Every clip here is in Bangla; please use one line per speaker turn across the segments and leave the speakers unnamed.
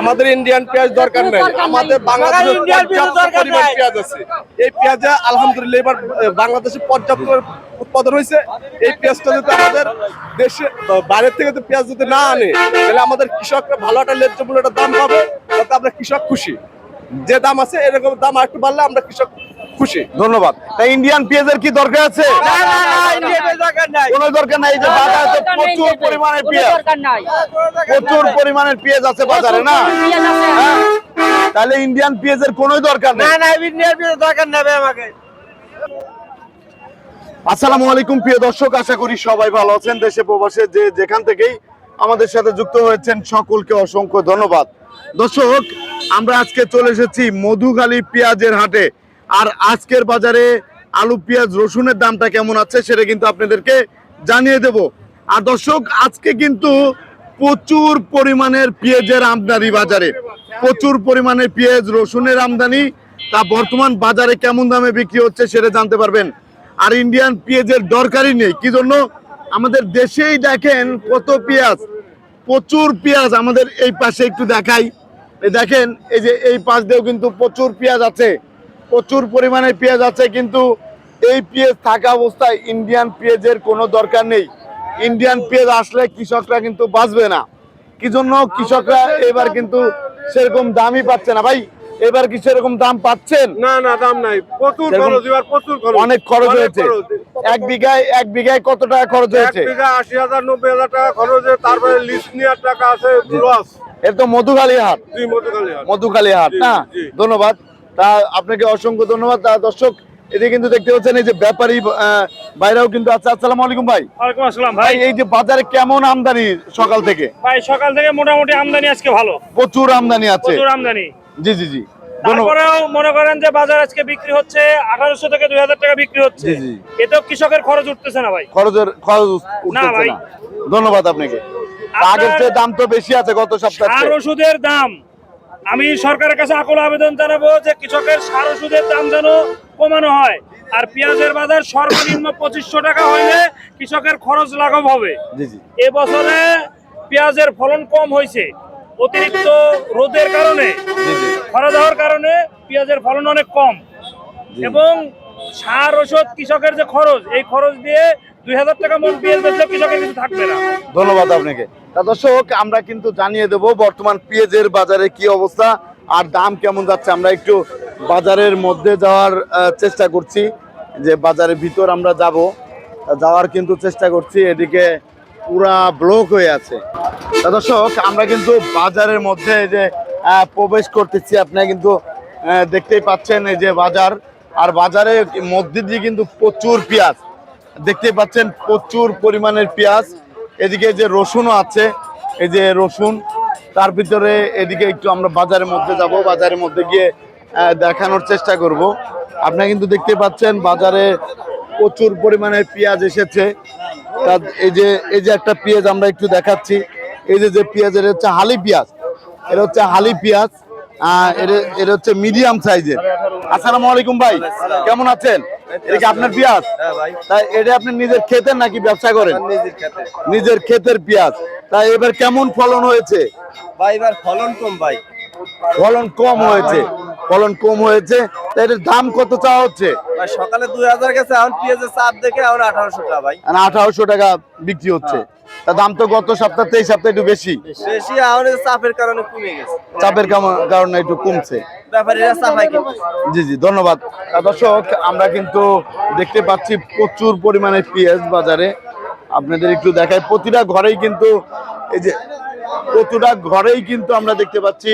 আমাদের ইন্ডিয়ান পেঁয়াজ দরকার নেই। আমাদের বাংলাদেশে পর্যাপ্ত পরিমাণ পেঁয়াজ আছে। এই পেঁয়াজে আলহামদুলিল্লাহ এবার বাংলাদেশে পর্যাপ্ত উৎপাদন হয়েছে। এই পেঁয়াজটা যদি আমাদের দেশে বাইরের থেকে যদি পেঁয়াজ যদি না আনে তাহলে আমাদের কৃষকরা ভালো একটা ন্যায্য মূল্য একটা দাম পাবে তাতে আমরা কৃষক খুশি। যে দাম আছে এরকম দাম একটু বাড়লে আমরা কৃষক খুশি।
ধন্যবাদ। তা ইন্ডিয়ান পেঁয়াজের কি দরকার আছে? কোনো দরকার নাই যে বাজারে প্রচুর পরিমাণের পেঁয়াজ। প্রচুর পরিমাণের পেঁয়াজ আছে বাজারে না। হ্যাঁ? তাহলে ইন্ডিয়ান পেঁয়াজের কোনো দরকার নেই। আসসালামু আলাইকুম প্রিয় দর্শক আশা করি সবাই ভালো আছেন দেশে প্রবাসে। যে যেখান থেকেই আমাদের সাথে যুক্ত হয়েছেন সকলকে অসংখ্য ধন্যবাদ। দর্শক আমরা আজকে চলে এসেছি মধুখালী পেঁয়াজের হাটে। আর আজকের বাজারে আলু, পেঁয়াজ, রসুনের দামটা কেমন আছে সেটা কিন্তু আপনাদেরকে জানিয়ে দেব। আর দর্শক, আজকে কিন্তু প্রচুর পরিমাণের পেঁয়াজের আমদানি বাজারে। প্রচুর পরিমাণে পেঁয়াজ, রসুনের আমদানি। তা বর্তমান বাজারে কেমন দামে বিক্রি হচ্ছে সেটা জানতে পারবেন। আর ইন্ডিয়ান পেঁয়াজের দরকারই নেই। কি জন্য? আমাদের দেশেই দেখেন কত পেঁয়াজ। প্রচুর পেঁয়াজ আমাদের এই পাশে একটু দেখাই। দেখেন, এই যে এই পাশ দিয়েও কিন্তু প্রচুর পেঁয়াজ আছে। প্রচুর পরিমাণে পেঁয়াজ আছে কিন্তু এই পেঁয়াজ থাকা অবস্থায় ইন্ডিয়ান পেঁয়াজের কোনো দরকার নেই। ইন্ডিয়ান পেঁয়াজ আসলে কৃষকরা কিন্তু বাঁচবে না। কি জন্য কৃষকরা এবার কিন্তু সেরকম দামই পাচ্ছে না। ভাই এবার কি সেরকম দাম পাচ্ছেন?
না না দাম নাই। প্রচুর খরচ এবার প্রচুর খরচ।
অনেক খরচ হয়েছে। এক বিঘায় এক বিঘায় কত টাকা খরচ হয়েছে?
এক বিঘা আশি হাজার নব্বই হাজার টাকা খরচ হয়েছে। তারপরে লিস্ট নেওয়ার টাকা আছে লস।
এর তো মধুখালী হাট।
দুই মধ্যখালী
মধুখালী হাট না? ধন্যবাদ। তা আপনাকে অসংখ্য ধন্যবাদ। তা দর্শক এদিকে কিন্তু দেখতে পাচ্ছেন এই যে ব্যাপারী বাইরেও কিন্তু আছে। আসসালামু আলাইকুম ভাই।
ওয়ালাইকুম আসসালাম
ভাই। এই যে বাজারে কেমন আমদানি সকাল থেকে?
ভাই সকাল থেকে মোটামুটি আমদানি আজকে ভালো।
প্রচুর আমদানি আছে।
প্রচুর আমদানি।
জি জি জি। ধন্যবাদ।
তারপরেও মনে করেন যে বাজার আজকে বিক্রি হচ্ছে আঠারোশো থেকে দুই হাজার টাকা বিক্রি হচ্ছে।
জি, জি।
এতেও কৃষকের খরচ উঠতেছে না ভাই।
খরচের খরচ উঠতেছে
ভাই।
না। ধন্যবাদ আপনাকে। আগের চেয়ে দাম তো বেশি আছে গত সপ্তাহে।
ওষুধের দাম আমি সরকারের কাছে আকুল আবেদন জানাব যে কৃষকের সার ওষুধের দাম যেন কমানো হয়। আর পেঁয়াজের বাজার সর্বনিম্ন পঁচিশশো টাকা হইলে কৃষকের খরচ লাঘব হবে। এবছরে পেঁয়াজের ফলন কম হয়েছে অতিরিক্ত রোদের কারণে
জি জি।
খরা দেওয়ার কারণে পেঁয়াজের ফলন অনেক কম। এবং সার ওষুধ কৃষকের যে খরচ এই খরচ দিয়ে
ধন্যবাদ আপনাকে। তা দর্শক, আমরা কিন্তু জানিয়ে দেব বর্তমান পেঁয়াজের বাজারে কি অবস্থা আর দাম কেমন যাচ্ছে। আমরা একটু বাজারের মধ্যে যাওয়ার চেষ্টা করছি। যে বাজারের ভিতর আমরা যাব, যাওয়ার কিন্তু চেষ্টা করছি। এদিকে পুরা ব্লক হয়ে আছে। তা দর্শক, আমরা কিন্তু বাজারের মধ্যে যে প্রবেশ করতেছি। আপনারা কিন্তু দেখতেই পাচ্ছেন এই যে বাজার। আর বাজারের মধ্যে দিয়ে কিন্তু প্রচুর পেঁয়াজ। দেখতেই পাচ্ছেন প্রচুর পরিমাণের পেঁয়াজ, এদিকে যে রসুনও আছে, এই যে রসুন, তার ভিতরে এদিকে একটু আমরা বাজারের মধ্যে যাব, বাজারের মধ্যে গিয়ে দেখানোর চেষ্টা করব। আপনারা কিন্তু দেখতে পাচ্ছেন বাজারে প্রচুর পরিমাণে পেঁয়াজ এসেছে। তা এই যে এই যে একটা পেঁয়াজ আমরা একটু দেখাচ্ছি, এই যে যে পেঁয়াজ, এটা হচ্ছে হালি পেঁয়াজ, এটা হচ্ছে হালি পেঁয়াজ এটা হচ্ছে মিডিয়াম সাইজের। আসসালামু আলাইকুম ভাই, কেমন আছেন? এটা কি আপনার পেঁয়াজ? তাই এটা আপনি নিজের ক্ষেতের নাকি ব্যবসা করেন? নিজের ক্ষেতের। পেঁয়াজ। তাই এবার কেমন ফলন হয়েছে?
ভাই এবার ফলন কম ভাই।
ফলন কম হয়েছে। ফলন কম হয়েছে। তাই এটার দাম কত চাওয়া হচ্ছে?
সকালে দুই হাজার গেছে এখন পেঁয়াজের চাপ দেখে এখন আঠারোশো টাকা ভাই।
আঠারোশো টাকা বিক্রি হচ্ছে। তা দাম তো গত সপ্তাহ এই সপ্তাহে একটু বেশি।
বেশি এই চাপের কারণে কমে গেছে।
চাপের কারণে একটু কমছে।
ব্যাপারীরা চাপাই
জি জি ধন্যবাদ। দর্শক আমরা কিন্তু দেখতে পাচ্ছি প্রচুর পরিমাণে পেঁয়াজ বাজারে। আপনাদের একটু দেখাই প্রতিটা ঘরেই কিন্তু এই যে প্রতিটা ঘরেই কিন্তু আমরা দেখতে পাচ্ছি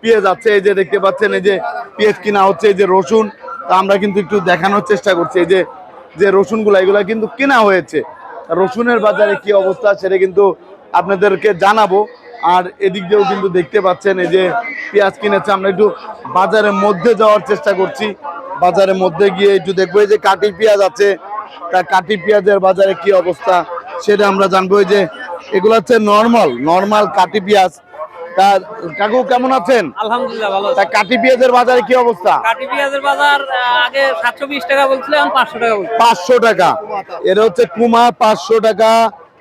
পেঁয়াজ আছে। এই যে দেখতে পাচ্ছেন এই যে পেঁয়াজ কিনা হচ্ছে এই যে রসুন। তা আমরা কিন্তু একটু দেখানোর চেষ্টা করছি। এই যে যে রসুনগুলো এগুলো কিন্তু কেনা হয়েছে। রসুনের বাজারে কি অবস্থা সেটা কিন্তু আপনাদেরকে জানাব। আর এদিক দিয়েও কিন্তু দেখতে পাচ্ছেন, এই যে পেঁয়াজ কিনেছে, আমরা একটু বাজারের মধ্যে যাওয়ার চেষ্টা করছি। বাজারের মধ্যে গিয়ে একটু দেখব, এই যে কাটি পেঁয়াজ আছে তা কাটি পেঁয়াজের বাজারে কি অবস্থা সেটা আমরা জানব। এই যে এগুলো হচ্ছে নর্মাল নর্মাল কাটি পেঁয়াজ। কাকু কেমন আছেন?
আলহামদুলিল্লাহ ভালো
তা কাটি পেঁয়াজের বাজারে কি অবস্থা?
কাটি পেঁয়াজের বাজার আগে সাতশো বিশ টাকা বলছিল এখন পাঁচশো টাকা বলছে
পাঁচশো টাকা। এটা হচ্ছে কুমা পাঁচশো টাকা।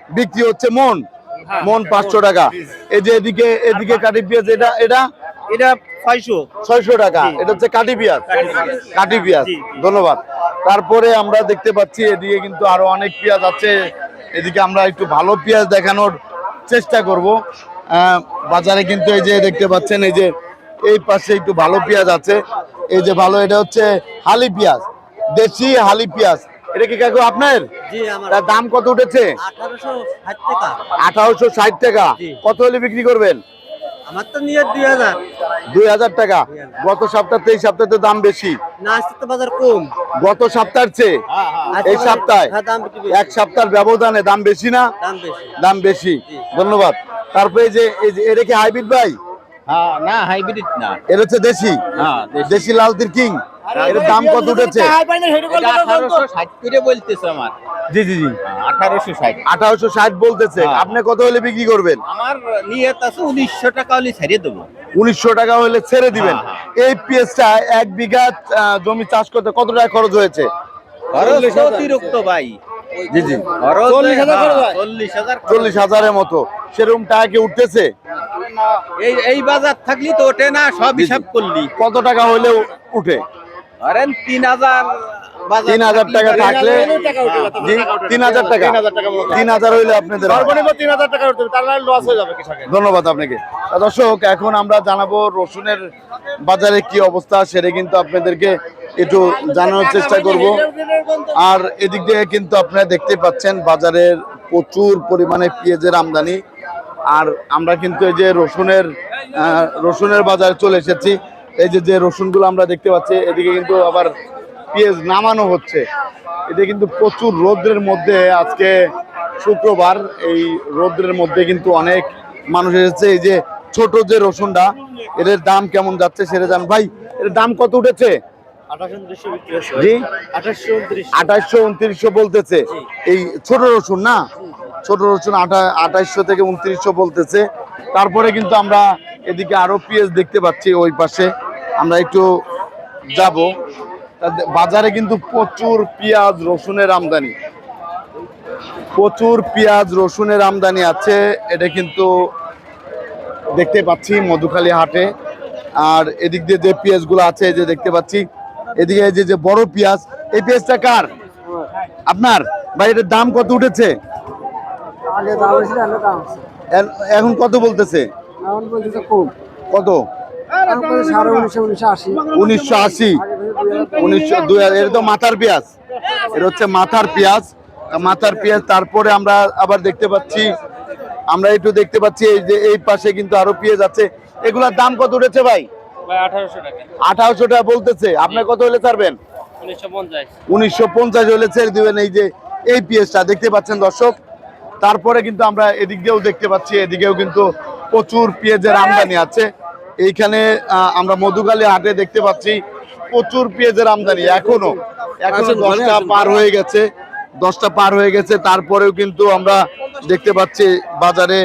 বিক্রি হচ্ছে মন। মন পাঁচশো টাকা। এই যে এদিকে এদিকে কাটি পেঁয়াজ এটা এটা?
এটা ছয়শো।
ছয়শো টাকা। এটা হচ্ছে কাটি পেঁয়াজ। কাটি পেঁয়াজ। ধন্যবাদ। তারপরে আমরা দেখতে পাচ্ছি এদিকে কিন্তু আরও অনেক পেঁয়াজ আছে। এদিকে আমরা একটু ভালো পেঁয়াজ দেখানোর চেষ্টা করব। বাজারে কিন্তু এই যে দেখতে পাচ্ছেন এই যে এই পাশে একটু ভালো পেঁয়াজ আছে। এই যে ভালো এটা হচ্ছে হালি পেঁয়াজ দেশি হালি পেঁয়াজ। এটা কি কাকু আপনার? দাম কত উঠেছে?
আঠারোশো ষাট টাকা।
কত হলে বিক্রি করবেন?
আমার তো নিয়ে দুই হাজার।
দুই হাজার টাকা। গত সপ্তাহ এই সপ্তাহে দাম বেশি।
না আজকে তো বাজার কম।
গত সপ্তাহের চেয়ে? এই সপ্তাহে?
হ্যাঁ দাম একটু বেশি।
এক সপ্তাহের ব্যবধানে দাম বেশি না?
দাম বেশি।
ধন্যবাদ। তারপরে যে এটা কি হাইব্রিড ভাই?
হ্যাঁ না হাইব্রিড না।
এটা হচ্ছে দেশি?
হ্যাঁ
দেশি। লাল তিরকিং এর দাম কত উঠেছে?
আঠারোশো ষাট করে বলতেছে আমার।
জি জি জি।
আঠারোশো ষাট।
আঠারোশো ষাট বলতেছে।
হ্যাঁ।
আপনি কত হলে বিক্রি করবেন?
আমার নিয়ত আছে উনিশশো টাকা হলে ছাড়িয়ে দেবো।
উনিশশো টাকা হলে ছেড়ে দিবেন।
হ্যাঁ,
এই পেঁয়াজটা এক বিঘা জমি চাষ করতে কত টাকা খরচ হয়েছে?
অতিরিক্ত ভাই।
জি জি। চল্লিশ হাজার
হ্যাঁ? চল্লিশ হাজার খরচ।
চল্লিশ হাজারের মতো। সেরকম টাকা কি উঠতেছে?
এই এই বাজার থাকলি তো ওঠে না সব হিসাব করলি।
কত টাকা হলেও উঠে?
ধরেন তিন হাজার
তিন হাজার টাকা থাকলে তিন হাজার টাকা তিন হাজার হইলে আপনাদের
তিন হাজার টাকা লস হয়ে যাবে
ধন্যবাদ আপনাকে। দর্শক এখন আমরা জানাব রসুনের বাজারে কি অবস্থা সেটা কিন্তু আপনাদেরকে একটু জানানোর চেষ্টা করব। আর এদিক দিয়ে কিন্তু আপনারা দেখতে পাচ্ছেন বাজারের প্রচুর পরিমাণে পেঁয়াজের আমদানি। আর আমরা কিন্তু এই যে রসুনের আহ, রসুনের বাজারে চলে এসেছি। এই যে যে রসুনগুলো আমরা দেখতে পাচ্ছি এদিকে কিন্তু আবার পেঁয়াজ নামানো হচ্ছে। এটা কিন্তু প্রচুর রৌদ্রের মধ্যে আজকে শুক্রবার এই রৌদ্রের মধ্যে কিন্তু অনেক মানুষ এসেছে। এই যে ছোট যে রসুনটা এদের দাম কেমন যাচ্ছে সেটা জান ভাই এর দাম কত উঠেছে? আঠাশশো উনত্রিশশো। বলতেছে। এই ছোট রসুন না? ছোট রসুন আঠাশশো থেকে উনত্রিশশো বলতেছে। তারপরে কিন্তু আমরা এদিকে আরও পেঁয়াজ দেখতে পাচ্ছি ওই পাশে। আমরা একটু যাব। বাজারে কিন্তু প্রচুর পেঁয়াজ রসুনের আমদানি। প্রচুর পেঁয়াজ রসুনের আমদানি আছে। এটা কিন্তু দেখতে পাচ্ছি মধুখালী হাটে। আর এদিক দিয়ে যে পেঁয়াজগুলো আছে যে দেখতে পাচ্ছি। এদিকে এই যে যে বড় পেঁয়াজ এই পেঁয়াজটা কার? আপনার? ভাই এটার দাম কত উঠেছে?
দাম এখন দাম
এখন কত বলতেছে? কত?
সাড়ে উনিশশো উনিশশো আশি।
উনিশশো আশি।
দুই
উনিশশো দুই হাজার। তো মাথার পেঁয়াজ। এটা হচ্ছে মাথার পেঁয়াজ। মাথার পেঁয়াজ তারপরে আমরা আবার দেখতে পাচ্ছি আমরা একটু দেখতে পাচ্ছি এই যে এই পাশে কিন্তু আরও পেঁয়াজ আছে। এগুলার দাম কত উঠেছে ভাই?
আঠারোশো টাকা।
বলতেছে। আপনার কত হলে ছাড়বেন?
উনিশশো পঞ্চাশ।
উনিশশো পঞ্চাশ হলে ছেড়ে দিবেন এই যে এই পেঁয়াজটা। দেখতে পাচ্ছেন দর্শক? তারপরে কিন্তু আমরা এদিক দিয়েও দেখতে পাচ্ছি এদিকেও কিন্তু প্রচুর পেঁয়াজের আমদানি আছে। এইখানে আমরা মধুকালী হাটে দেখতে পাচ্ছি প্রচুর পেঁয়াজের আমদানি। এখনও এখনও দশটা পার হয়ে গেছে দশটা পার হয়ে গেছে। তারপরেও কিন্তু আমরা দেখতে পাচ্ছি বাজারে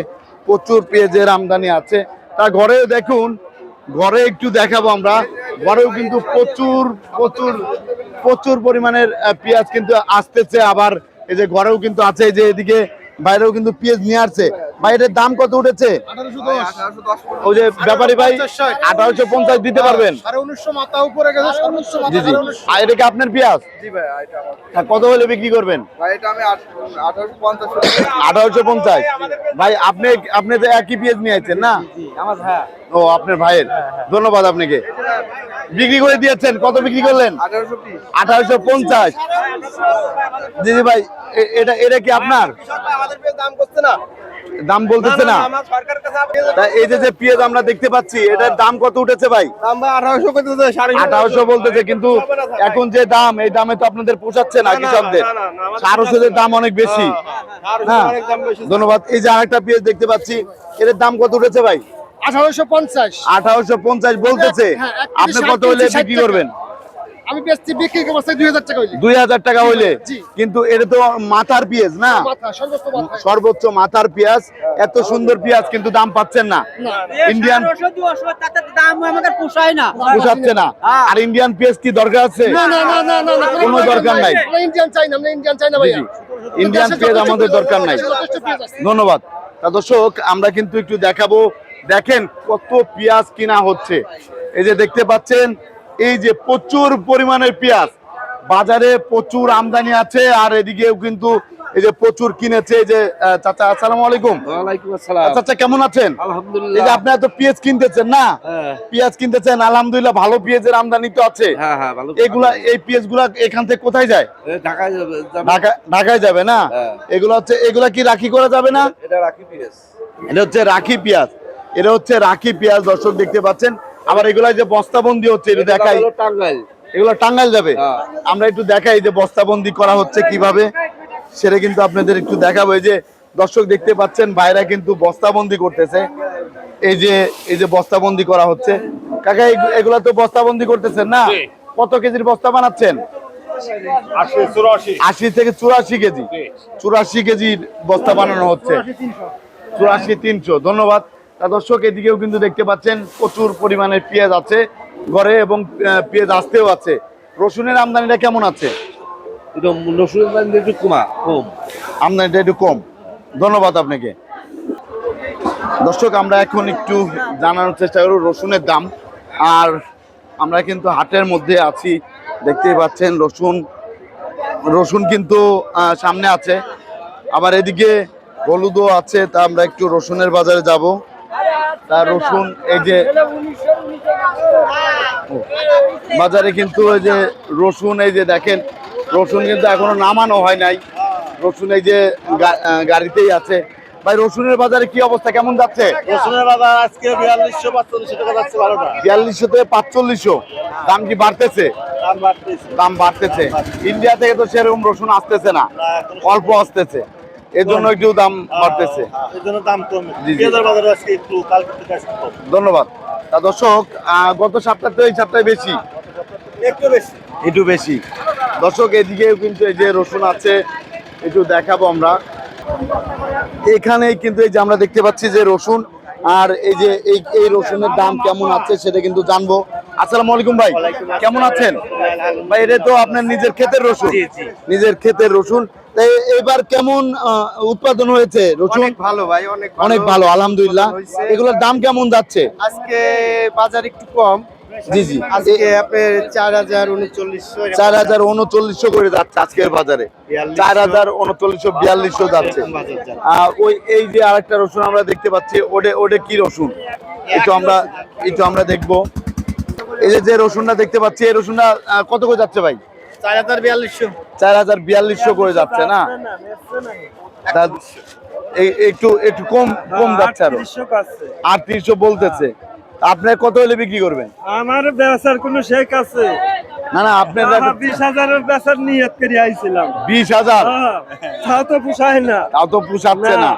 প্রচুর পেঁয়াজের আমদানি আছে। তা ঘরে দেখুন ঘরে একটু দেখাবো আমরা। ঘরেও কিন্তু প্রচুর প্রচুর প্রচুর পরিমাণের পেঁয়াজ কিন্তু আসতেছে আবার। এই যে ঘরেও কিন্তু আছে এই যে এদিকে বাইরেও কিন্তু পেঁয়াজ নিয়ে আসছে। বাইরের দাম কত উঠেছে? ওই যে ব্যাপারী ভাই আঠারোশো পঞ্চাশ দিতে পারবেন। জি জি। আর এটা কি আপনার পেঁয়াজ? কত হলে বিক্রি করবেন? আঠারোশো পঞ্চাশ ভাই আপনি আপনি তো একই পেঁয়াজ নিয়ে আসছেন না? ও আপনার ভাইয়ের। ধন্যবাদ আপনাকে। বিক্রি করে দিয়েছেন কত বিক্রি করলেন? আঠারোশো পঞ্চাশ। জি জি ভাই এটা এটা কি আপনার?
দাম করছে না?
দাম বলতেছে না। এই যে যে পেঁয়াজ আমরা দেখতে পাচ্ছি এটার দাম কত উঠেছে ভাই?
আঠারোশো
আঠারোশো। বলতেছে কিন্তু এখন যে দাম এই দামে তো আপনাদের পোষাচ্ছে না কৃষকদের। সারসের দাম অনেক বেশি। হ্যাঁ ধন্যবাদ। এই যে আরেকটা পেঁয়াজ দেখতে পাচ্ছি এর দাম কত উঠেছে ভাই?
আঠারোশো পঞ্চাশ।
আঠারোশো পঞ্চাশ বলতেছে।
হ্যাঁ,
আপনি কত হলে বিক্রি করবেন?
আমি বেচছি বিক্রি অবস্থায় দুই হাজার টাকা হইলে।
টাকা হইলে? কিন্তু এটা তো মাথার পেঁয়াজ না?
সর্বোচ্চ
মাথার পেঁয়াজ। এত সুন্দর পেঁয়াজ কিন্তু দাম পাচ্ছেন না। ইন্ডিয়ান
দাম আমাদের পোষায় না।
পোষাচ্ছে না। আর ইন্ডিয়ান পেঁয়াজ কি দরকার আছে?
না না না না না না
কোনো দরকার নাই।
ইন্ডিয়ান চাই না আমরা ইন্ডিয়ান চাই না
জি। ইন্ডিয়ান পেঁয়াজ আমাদের দরকার নাই। ধন্যবাদ। তা দর্শক আমরা কিন্তু একটু দেখাবো। দেখেন কত পেঁয়াজ কিনা হচ্ছে। এই যে দেখতে পাচ্ছেন এই যে প্রচুর পরিমাণের পেঁয়াজ। বাজারে প্রচুর আমদানি আছে আর এদিকেও কিন্তু এই যে প্রচুর কিনেছে যে চাচা আসসালামু আলাইকুম।
আসসালাম।
চাচা কেমন আছেন? এই যে আপনি এত পেঁয়াজ কিনতেছেন না?
হ্যাঁ।
পেঁয়াজ কিনতেছেন আলহামদুলিল্লাহ ভালো পেঁয়াজের আমদানি তো আছে।
হ্যাঁ হ্যাঁ ভালো
এগুলা এই পেঁয়াজগুলা এখান থেকে কোথায় যায়?
ঢাকায় যাবে।
ঢাকায় যাবে না। এগুলা হচ্ছে এগুলা কি রাখি করা যাবে না?
এটা রাখি পিএস
এটা হচ্ছে রাখি পেঁয়াজ। এটা হচ্ছে রাখি পেঁয়াজ দর্শক দেখতে পাচ্ছেন। আবার এগুলা যে বস্তাবন্দি হচ্ছে এটা দেখাই।
টাঙ্গাইল।
এগুলো টাঙ্গাইল যাবে?
হ্যাঁ।
আমরা একটু দেখাই যে বস্তাবন্দি করা হচ্ছে কীভাবে। সেটা কিন্তু আপনাদের একটু দেখাবো। এই যে দর্শক দেখতে পাচ্ছেন ভাইরা কিন্তু বস্তাবন্দি করতেছে। এই যে এই যে বস্তাবন্দি করা হচ্ছে। কাকা এগু- এগুলা তো বস্তাবন্দি করতেছেন না? কত কেজির বস্তা বানাচ্ছেন? আশি থেকে চুরাশি কেজি। চুরাশি কেজির বস্তা বানানো হচ্ছে। চুরাশি তিনশো। ধন্যবাদ। দর্শক এদিকেও কিন্তু দেখতে পাচ্ছেন প্রচুর পরিমাণে পেঁয়াজ আছে ঘরে এবং পেঁয়াজ আসতেও আছে। রসুনের আমদানিটা কেমন আছে?
রসুনের দাম একটু কমা কম।
আমদানিটা একটু কম। ধন্যবাদ আপনাকে। দর্শক আমরা এখন একটু জানানোর চেষ্টা করব রসুনের দাম। আর আমরা কিন্তু হাটের মধ্যে আছি দেখতেই পাচ্ছেন রসুন রসুন কিন্তু সামনে আছে। আবার এদিকে হলুদও আছে তা আমরা একটু রসুনের বাজারে যাব। তা রসুন এই যে বাজারে কিন্তু এই যে রসুন এই যে দেখেন রসুন কিন্তু এখনও নামানো হয় নাই। রসুন এই যে গাড়িতেই আছে। ভাই রসুনের বাজারে কি অবস্থা? কেমন যাচ্ছে?
রসুনের বাজার আজকে বিয়াল্লিশশো পাঁচচল্লিশশো টাকা যাচ্ছে বারোটা
বিয়াল্লিশশো থেকে পাঁচচল্লিশশো। দাম কি বাড়তেছে?
দাম বাড়তেছে।
ইন্ডিয়া থেকে তো সেরকম রসুন আসতেছে না। অল্প আসতেছে। এর জন্য একটু দাম বাড়তেছে। ধন্যবাদ। তা দর্শক গত সপ্তাহে এই সপ্তাহে বেশি।
একটু বেশি।
একটু বেশি। দর্শক এদিকেও কিন্তু এই যে রসুন আছে একটু দেখাবো আমরা। এখানেই কিন্তু এই যে আমরা দেখতে পাচ্ছি যে রসুন আর এই যে এই এই রসুনের দাম কেমন আছে সেটা কিন্তু জানব। আসসালামু আলাইকুম ভাই। কেমন আছেন? ভাই এটা তো আপনার নিজের ক্ষেতের রসুন। নিজের ক্ষেতের রসুন। তা এবার কেমন উৎপাদন হয়েছে? রসুন?
অনেক ভালো ভাই অনেক
অনেক ভালো আলহামদুলিল্লাহ। এগুলোর দাম কেমন যাচ্ছে?
আজকে বাজার একটু কম।
জি জি।
আজকে আপনার চার হাজার উনচল্লিশশো
চার হাজার উনচল্লিশশো করে যাচ্ছে আজকের বাজারে। চার হাজার উনচল্লিশশো বিয়াল্লিশশো যাচ্ছে। ওই এই যে আরেকটা রসুন আমরা দেখতে পাচ্ছি ওডে ওডে কি রসুন? একটু আমরা একটু আমরা দেখব। এই যে যে রসুনটা দেখতে পাচ্ছি এই রসুনটা কত করে যাচ্ছে ভাই?
চার হাজার বিয়াল্লিশশো।
চার হাজার বিয়াল্লিশশো করে যাচ্ছে না? একটু একটু কম কম যাচ্ছে আরও। আটত্রিশশো বলতেছে। আপনার কত হলে বিক্রি করবেন?
আমার বেচার কোনো শেখ আছে।
না না আপনার
বিশ হাজারের নিয়ত করে আইছিলাম।
বিশ হাজার?
তাও তো পোষায় না।
তাও তো পুষাচ্ছে না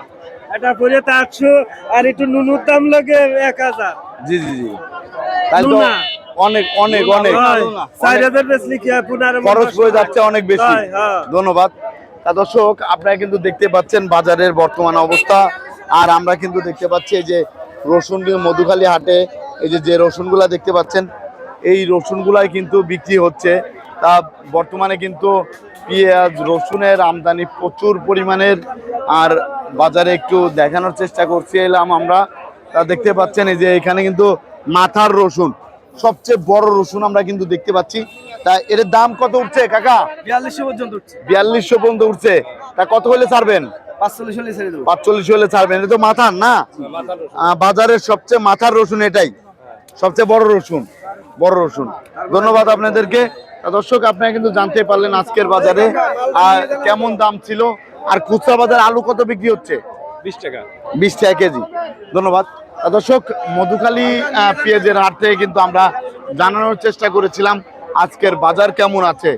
এটা পরে তো আটশো আর একটু নুনুর দাম লাগে এক হাজার।
জি জি জি। তাই তো। অনেক অনেক অনেক।
চার হাজার বেচলি কি
খরচ হয়ে যাচ্ছে অনেক বেশি।
হ্যাঁ।
ধন্যবাদ। তা দর্শক আপনারা কিন্তু দেখতে পাচ্ছেন বাজারের বর্তমান অবস্থা। আর আমরা কিন্তু দেখতে পাচ্ছি এই যে রসুন মধুখালী হাটে এই যে যে রসুনগুলা দেখতে পাচ্ছেন এই রসুনগুলাই কিন্তু বিক্রি হচ্ছে। তা বর্তমানে কিন্তু পেঁয়াজ রসুনের আমদানি প্রচুর পরিমাণের। আর বাজারে একটু দেখানোর চেষ্টা করছি এলাম আমরা। তা দেখতে পাচ্ছেন এই যে এখানে কিন্তু মাথার রসুন। সবচেয়ে বড় রসুন আমরা কিন্তু দেখতে পাচ্ছি। তা এর দাম কত উঠছে কাকা?
বিয়াল্লিশশো পর্যন্ত উঠছে।
বিয়াল্লিশশো পর্যন্ত উঠছে। তা কত হলে ছাড়বেন?
পাঁচচল্লিশ হলে ছেড়ে দেবো।
পাঁচচল্লিশ হলে ছাড়বেন। এটা তো মাথার না? বাজারের সবচেয়ে মাথার রসুন এটাই। সবচেয়ে বড় রসুন বড় রসুন। ধন্যবাদ আপনাদেরকে। দর্শক আপনারা কিন্তু জানতে পারলেন আজকের বাজারে আর কেমন দাম ছিল আর খুচরা বাজার আলু কত বিক্রি হচ্ছে?
বিশ টাকা।
বিশ টাকা কেজি। ধন্যবাদ। দর্শক মধুখালী পেঁয়াজের হাট থেকে কিন্তু আমরা জানানোর চেষ্টা করেছিলাম আজকের বাজার কেমন আছে।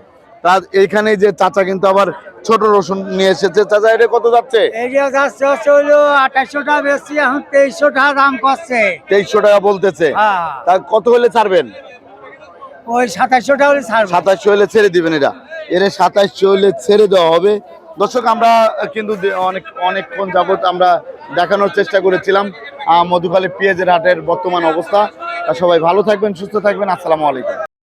তা এইখানে যে চাচা কিন্তু আবার ছোট রসুন নিয়ে এসেছে। চাচা এটা কত যাচ্ছে?
আঠাশশো টাকা বেশি এখন তেইশশো টাকা দাম করছে।
তেইশশো টাকা বলতেছে।
হ্যাঁ।
তা কত হলে ছাড়বেন?
ওই সাতাশশো টাকা হলে
সাতাশশো হলে ছেড়ে দিবেন এটা। এর সাতাশশো হলে ছেড়ে দেওয়া হবে। দর্শক, আমরা কিন্তু অনেক, অনেকক্ষণ যাবৎ আমরা দেখানোর চেষ্টা করেছিলাম মধুখালী পেঁয়াজের হাটের বর্তমান অবস্থা। সবাই ভালো থাকবেন, সুস্থ থাকবেন, আসসালামু আলাইকুম।